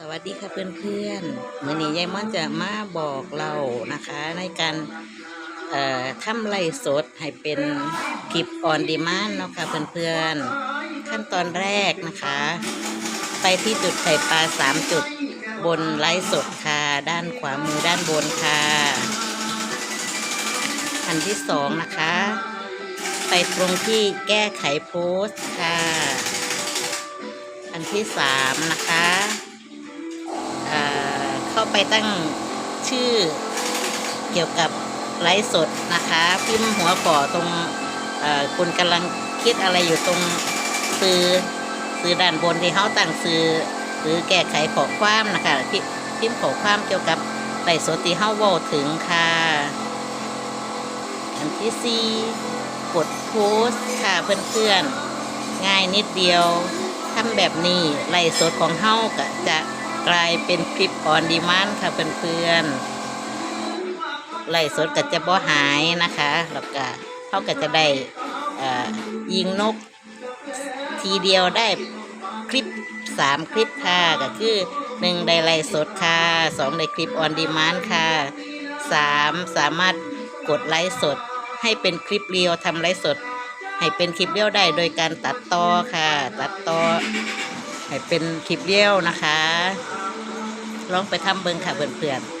สวัสดีค่ะเพื่อนๆมื่อนี้ยายม่อนจะมาบอกเรานะคะ ในการเอ่อทำไล่สดให้เป็นคลิปออนดีมานเนาะค่ะเพื่อนๆ ขั้นตอนแรกนะคะ ไปที่จุดไข่ปลาสามจุดบนไลฟ์สดค่ะ ด้านขวามือด้านบนค่ะ อันที่สองนะคะ ไปตรงที่แก้ไขโพสต์ค่ะ อันที่สามนะคะ ไปตั้งชื่อเกี่ยวกับไลฟ์สดนะคะ พิมพ์หัวก่อตรงคุณกำลังคิดอะไรอยู่ตรงซื้อซื้อด้านบนที่เขาตั้งซื้อหรือแก้ไขขอความนะคะพิพิมพ์ขอความเกี่ยวกับไลฟ์สดที่เขาว้าถึงค่ะ อันที่สี่กดโพสค่ะเพื่อนๆง่ายนิดเดียวทำแบบนี้ไลฟ์สดของเฮาก็จะ กลายเป็นคลิปออนดีมานค่ะเพื่อนๆไลฟ์สดก็จะบ่หายนะคะแล้วก็เฮาก็จะได้ยิงนก ทีเดียวได้คลิปสามคลิปค่ะก็คือหนึ่งได้ไลฟ์สดค่ะสองได้คลิปออนดีมานค่ะสามสามารถกดไลฟ์สด ให้เป็นคลิปเรียวทำไลฟ์สด ให้เป็นคลิปเรียวได้โดยการตัดต่อค่ะ ตัดต่อให้เป็นคลิปเรียวนะคะ ลองไปทำเบิ่งค่ะเพื่อนๆ